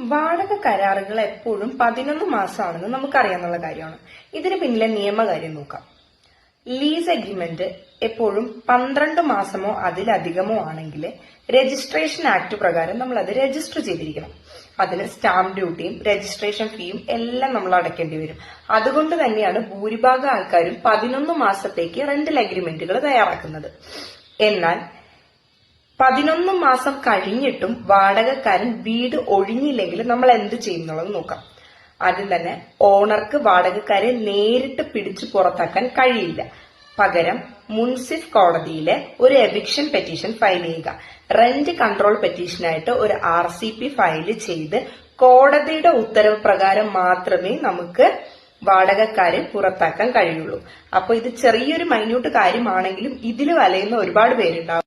വാടക കരാറുകൾ എപ്പോഴും പതിനൊന്ന് മാസമാണെന്ന് നമുക്കറിയാവുന്ന കാര്യമാണ്. ഇതിന് പിന്നിലെ നിയമകാര്യം നോക്കാം. ലീസ് അഗ്രിമെന്റ് എപ്പോഴും പന്ത്രണ്ട് മാസമോ അതിലധികമോ ആണെങ്കിൽ രജിസ്ട്രേഷൻ ആക്ട് പ്രകാരം നമ്മൾ അത് രജിസ്റ്റർ ചെയ്തിരിക്കണം. അതിന് സ്റ്റാമ്പ് ഡ്യൂട്ടിയും രജിസ്ട്രേഷൻ ഫീയും എല്ലാം നമ്മൾ അടയ്ക്കേണ്ടി വരും. അതുകൊണ്ട് തന്നെയാണ് ഭൂരിഭാഗം ആൾക്കാരും പതിനൊന്ന് മാസത്തേക്ക് റെന്റൽ അഗ്രിമെന്റുകൾ തയ്യാറാക്കുന്നത്. എന്നാൽ പതിനൊന്ന് മാസം കഴിഞ്ഞിട്ടും വാടകക്കാരൻ വീട് ഒഴിഞ്ഞില്ലെങ്കിൽ നമ്മൾ എന്ത് ചെയ്യുന്നുള്ളത് നോക്കാം. ആദ്യം തന്നെ ഓണർക്ക് വാടകക്കാരെ നേരിട്ട് പിടിച്ചു പുറത്താക്കാൻ കഴിയില്ല. പകരം മുൻസിഫ് കോടതിയിലെ ഒരു എവിക്ഷൻ പെറ്റീഷൻ ഫയൽ ചെയ്യുക. റെന്റ് കൺട്രോൾ പെറ്റീഷനായിട്ട് ഒരു ആർ സി പി ഫയൽ ചെയ്ത് കോടതിയുടെ ഉത്തരവ് പ്രകാരം മാത്രമേ നമുക്ക് വാടകക്കാരെ പുറത്താക്കാൻ കഴിയുള്ളൂ. അപ്പൊ ഇത് ചെറിയൊരു മൈന്യൂട്ട് കാര്യമാണെങ്കിലും ഇതിൽ വലയുന്ന ഒരുപാട് പേരുണ്ടാവും.